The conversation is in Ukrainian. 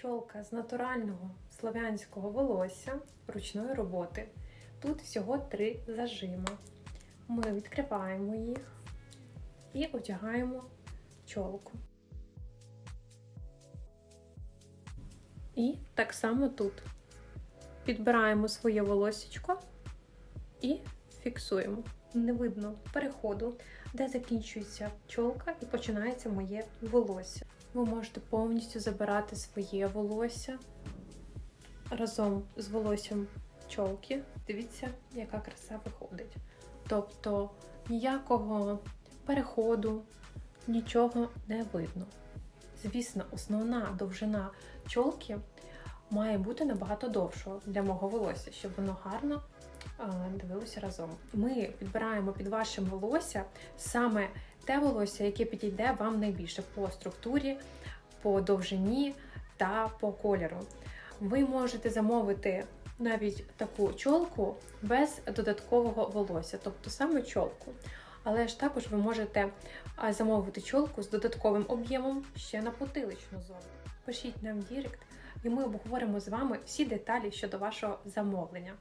Чолка з натурального слов'янського волосся ручної роботи. Тут всього три зажима. Ми відкриваємо їх і одягаємо чолку. І так само тут підбираємо своє волосечко і фіксуємо. Не видно переходу, де закінчується чолка і починається моє волосся. Ви можете повністю забирати своє волосся разом з волоссям чолки. Дивіться, яка краса виходить. Тобто ніякого переходу, нічого не видно. Звісно, основна довжина чолки має бути набагато довшою для мого волосся, щоб воно гарно а, дивилося разом. Ми підбираємо під ваше волосся саме те волосся, яке підійде вам найбільше по структурі, по довжині та по кольору. Ви можете замовити навіть таку чолку без додаткового волосся, тобто саме чолку. Але ж також ви можете замовити чолку з додатковим об'ємом ще на потиличну зону. Пишіть нам в Дірект, і ми обговоримо з вами всі деталі щодо вашого замовлення.